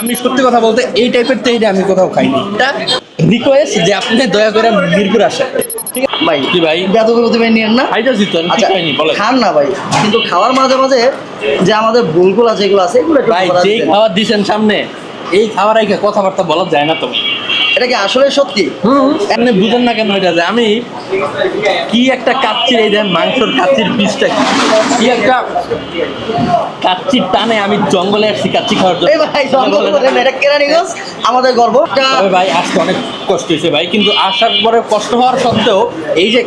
আমি সত্যি কথা বলতে এই টাইপের তেহরি আমি কোথাও খাইনি। এটা রিকোয়েস্ট যে আপনি দয়া করে মিরপুর আসেন। ঠিক আছে? ভাই কি ভাই? বেতন ভাই নিয়েন না? খাইতেছি তো আচ্ছা খান না ভাই কিন্তু খাওয়ার মাঝে মাঝে যে আমাদের ভুলগুলো যেগুলো আছে এগুলো ভাই যেই খাবার দিছেন সামনে এই খাবার আগে কথাবার্তা বলা যায় না তো। এটা কি আসলে সত্যি? এমনি বুঝেন না কেন এটা যে আমি কি একটা কাচ্চির এই দেন মাংসর কাচ্চির পিসটা কি? কি একটা কাচ্চির টানে আমি জঙ্গলে আসছি কাচ্চি খাওয়ার জন্য। এই ভাই জঙ্গল এটা কেরানীগঞ্জ আমাদের গর্ব। তবে ভাই আসতে অনেক কষ্ট হয়েছে ভাই কিন্তু আসার পরে কষ্ট হওয়ার সত্ত্বেও এই যে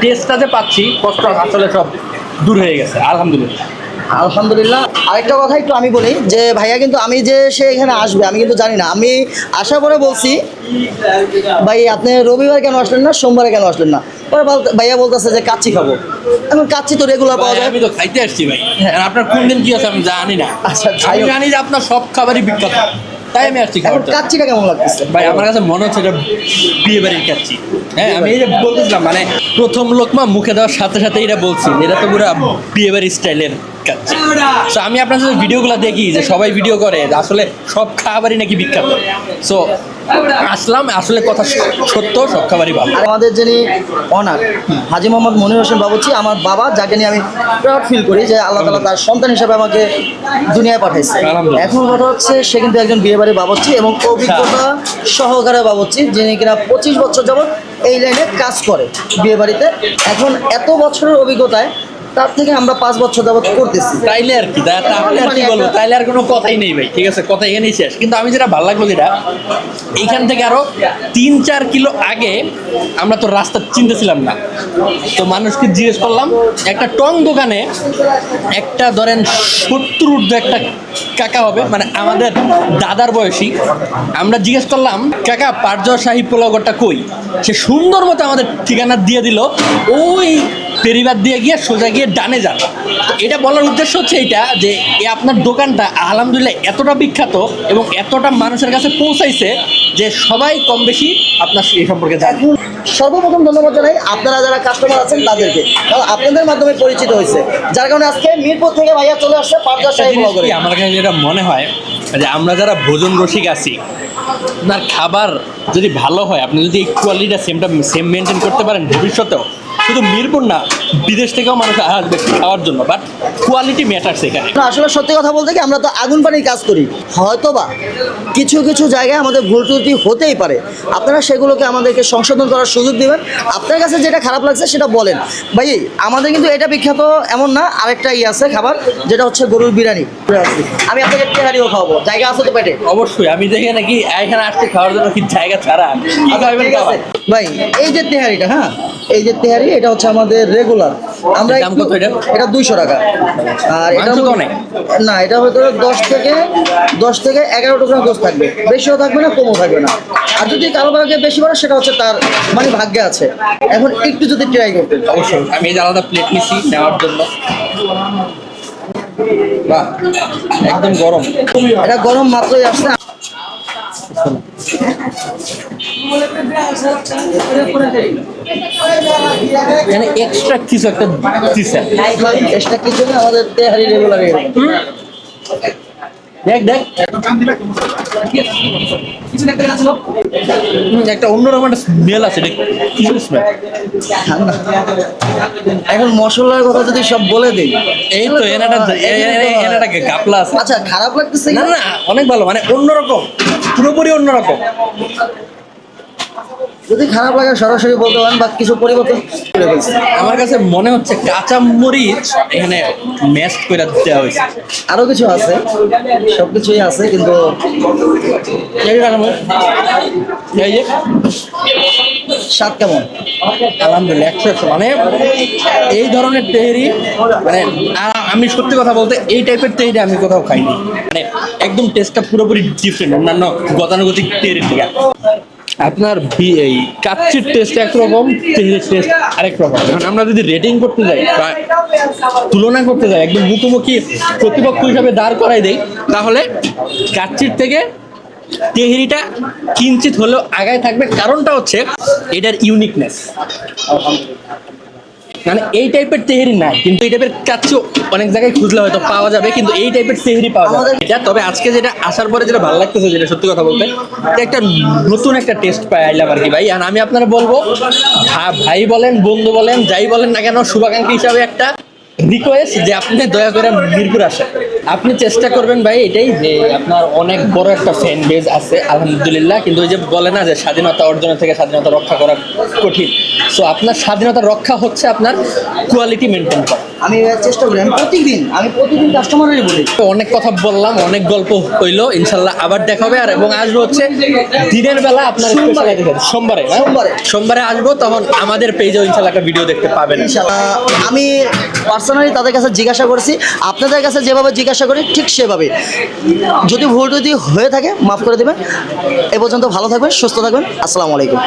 টেস্টটা যে পাচ্ছি কষ্ট আসলে সব দূর হয়ে গেছে আলহামদুলিল্লাহ। আলহামদুলিল্লাহ। আরেকটা কথা একটু আমি বলি যে ভাইয়া কিন্তু আমি যে সে এখানে আসবে আমি কিন্তু জানি না। আমি আসার পরে বলছি ভাই আপনি রবিবার কেন আসলেন না? সোমবারে কেন আসলেন না? পরে ভাইয়া বলতেছে যে কাচ্চি খাব। এখন কাচ্চি তো রেগুলার পাওয়া যায়। আমি তো খাইতে আসছি ভাই। আর আপনার কোন দিন কি আছে আমি জানি না। আচ্ছা, আমি জানি যে আপনার সব খাবারই বিখ্যাত। তাই আমি আসছি এখন খাবার জন্য। কাচ্চিটা কেমন লাগতেছে? ভাই আমার কাছে মনে হচ্ছে এটা বিয়ে বাড়ির কাচ্ছি হ্যাঁ আমি এই যে বলতেছিলাম মানে প্রথম লোকমা মুখে দেওয়ার সাথে সাথে এটা বলছি এটা তো পুরো বিয়ে বাড়ির স্টাইলের সো আমি আপনার সাথে ভিডিওগুলো দেখি যে সবাই ভিডিও করে আসলে সব খাবারই নাকি বিখ্যাত। সো আসলাম আসলে কথা সত্য সব খাবারই ভালো। আমাদের যিনি অনার হাজি মোহাম্মদ মনির হোসেন বাবুচি আমার বাবা যাকে নিয়ে আমি প্রাউড ফিল করি যে আল্লাহ তালা তার সন্তান হিসেবে আমাকে দুনিয়ায় পাঠাইছে। এখন কথা হচ্ছে সে কিন্তু একজন বিয়ে বাড়ির বাবুচ্চি এবং অভিজ্ঞতা সহকারে বাবুচ্চি যিনি কিনা পঁচিশ বছর যাবৎ এই লাইনে কাজ করে বিয়ে বাড়িতে এখন এত বছরের অভিজ্ঞতায় তার থেকে আমরা পাঁচ বছর যাবত করতেছি। তাইলে আর কি তাহলে আর কি বলব? তাইলে আর কোনো কথাই নেই ভাই ঠিক আছে? কথা এখানেই শেষ। কিন্তু আমি যেটা ভালো লাগল যেটা এইখান থেকে আরও তিন চার কিলো আগে আমরা তো রাস্তা চিনতেছিলাম না। তো মানুষকে জিজ্ঞেস করলাম একটা টং দোকানে একটা ধরেন সত্তর ঊর্ধ্ব একটা কাকা হবে মানে আমাদের দাদার বয়সী। আমরা জিজ্ঞেস করলাম কাকা পারজর শাহী পোলাওগরটা কই? সে সুন্দর মতো আমাদের ঠিকানা দিয়ে দিল। ওই পেরিবার দিয়ে গিয়ে সোজা গিয়ে ডানে যান। এটা বলার উদ্দেশ্য হচ্ছে এটা যে এ আপনার দোকানটা আলহামদুলিল্লাহ এতটা বিখ্যাত এবং এতটা মানুষের কাছে পৌঁছাইছে যে সবাই কম বেশি আপনার এই সম্পর্কে জানে। সর্বপ্রথম ধন্যবাদ জানাই আপনারা যারা কাস্টমার আছেন তাদেরকে। কারণ আপনাদের মাধ্যমে পরিচিত হয়েছে। যার কারণে আজকে মিরপুর থেকে ভাইয়া চলে আসছে আমার কাছে যেটা মনে হয় যে আমরা যারা ভোজন রসিক আছি আপনার খাবার যদি ভালো হয় আপনি যদি এই কোয়ালিটিটা সেমটা সেম মেনটেন করতে পারেন ভবিষ্যতেও শুধু মিরপুর না বিদেশ থেকেও মানুষ আসবে খাওয়ার জন্য বাট কোয়ালিটি ম্যাটার্স এখানে। আসলে সত্যি কথা বলতে কি আমরা তো আগুন পানির কাজ করি। হয়তোবা কিছু কিছু জায়গায় আমাদের ভুল ত্রুটি হতেই পারে। আপনারা সেগুলোকে আমাদেরকে সংশোধন করার সুযোগ দেবেন। আপনার কাছে যেটা খারাপ লাগছে সেটা বলেন। ভাই আমাদের কিন্তু এটা বিখ্যাত এমন না আরেকটা ই আছে খাবার যেটা হচ্ছে গরুর বিরিয়ানি। আমি আপনাকে তেহারিও খাওয়াবো জায়গা আছে তো পেটে? অবশ্যই আমি দেখে নাকি এখানে আসতে খাওয়ার জন্য কি জায়গা ছাড়া। আচ্ছা। ভাই এই যে তেহারিটা হ্যাঁ? এই যে তেহারি এটা হচ্ছে আমাদের রেগুলার আমরা এটা? এটা দুইশো টাকা। আর এটা। না এটা হয়তো দশ থেকে দশ থেকে এগারো টুকরা গোস থাকবে। বেশিও থাকবে না কমও থাকবে না। আর যদি কারও ভাগে বেশি পড়ে সেটা হচ্ছে তার মানে ভাগ্যে আছে। এখন একটু যদি ট্রাই করতে অবশ্যই। আমি এই যে আলাদা প্লেট নিছি নেওয়ার জন্য। বাহ একদম গরম। এটা গরম মাত্রই আসছে। এখানে এক্সট্রা কিছু একটা দিছে। এক্সট্রা কিছু না আমাদের তেহারি রেগুলার দেখ দেখ। একটা অন্যরকম একটা স্মেল আছে কিসের স্মেল এখন মশলার কথা যদি সব বলে দিই এই তো এনাটা এনাটা গাপলা আছে। আচ্ছা খারাপ লাগতেছে না না অনেক ভালো মানে অন্যরকম পুরোপুরি অন্যরকম। যদি খারাপ লাগে সরাসরি বলতে পারেন বা কিছু পরিবর্তন আমার কাছে মনে হচ্ছে কাঁচা মরিচ এখানে ম্যাশ করে দেওয়া হয়েছে। আরও কিছু আছে সবকিছুই আছে কিন্তু এই যে স্বাদ কেমন? আলহামদুলিল্লাহ একশো একশো। মানে এই ধরনের তেহেরি মানে আমি সত্যি কথা বলতে এই টাইপের তেহেরি আমি কোথাও খাইনি। মানে একদম টেস্টটা পুরোপুরি ডিফারেন্ট অন্যান্য গতানুগতিক তেহেরির থেকে। আপনার এই কাচ্চির টেস্ট একরকম তেহেরির টেস্ট আরেক রকম। এখন আমরা যদি রেটিং করতে যাই বা তুলনা করতে যাই, একদম মুখোমুখি প্রতিপক্ষ হিসাবে দাঁড় করাই দেই, তাহলে কাচ্চির থেকে তেহেরিটা কিঞ্চিত হলেও আগায় থাকবে। কারণটা হচ্ছে এটার ইউনিকনেস মানে এই টাইপের তেহেরি নাই। কিন্তু এই টাইপের কাচ্চু অনেক জায়গায় খুঁজলে হয়তো পাওয়া যাবে কিন্তু এই টাইপের তেহেরি পাওয়া যাবে এটা তবে আজকে যেটা আসার পরে যেটা ভালো লাগতেছে যেটা সত্যি কথা বলতে এটা একটা নতুন একটা টেস্ট পাই আইলাম আর কি ভাই। আর আমি আপনারা বলব ভাই বলেন বন্ধু বলেন যাই বলেন না কেন শুভাকাঙ্ক্ষী হিসাবে একটা রিকোয়েস্ট যে আপনি দয়া করে মিরপুর আসেন। আপনি চেষ্টা করবেন ভাই এটাই যে আপনার অনেক বড় একটা ফ্যান বেজ আছে আলহামদুলিল্লাহ। কিন্তু ওই যে বলে না যে স্বাধীনতা অর্জনের থেকে স্বাধীনতা রক্ষা করা কঠিন। সো আপনার স্বাধীনতা রক্ষা হচ্ছে আপনার কোয়ালিটি মেনটেন করা। আমি চেষ্টা করি আমি প্রতিদিন আমি প্রতিদিন কাস্টমারেরই বলি। অনেক কথা বললাম অনেক গল্প হইল ইনশাল্লাহ আবার দেখা হবে। আর এবং আসব হচ্ছে দিনের বেলা আপনার সোমবারে। সোমবারে হ্যাঁ? সোমবারে। সোমবারে আসব তখন আমাদের পেজেও ইনশাল্লাহ একটা ভিডিও দেখতে পাবেন। আমি পার্সোনালি তাদের কাছে জিজ্ঞাসা করছি আপনাদের কাছে যেভাবে জিজ্ঞাসা করি, ঠিক সেভাবে যদি ভুল যদি হয়ে থাকে, মাফ করে দেবেন। এ পর্যন্ত ভালো থাকবেন, সুস্থ থাকবেন। আসসালামু আলাইকুম।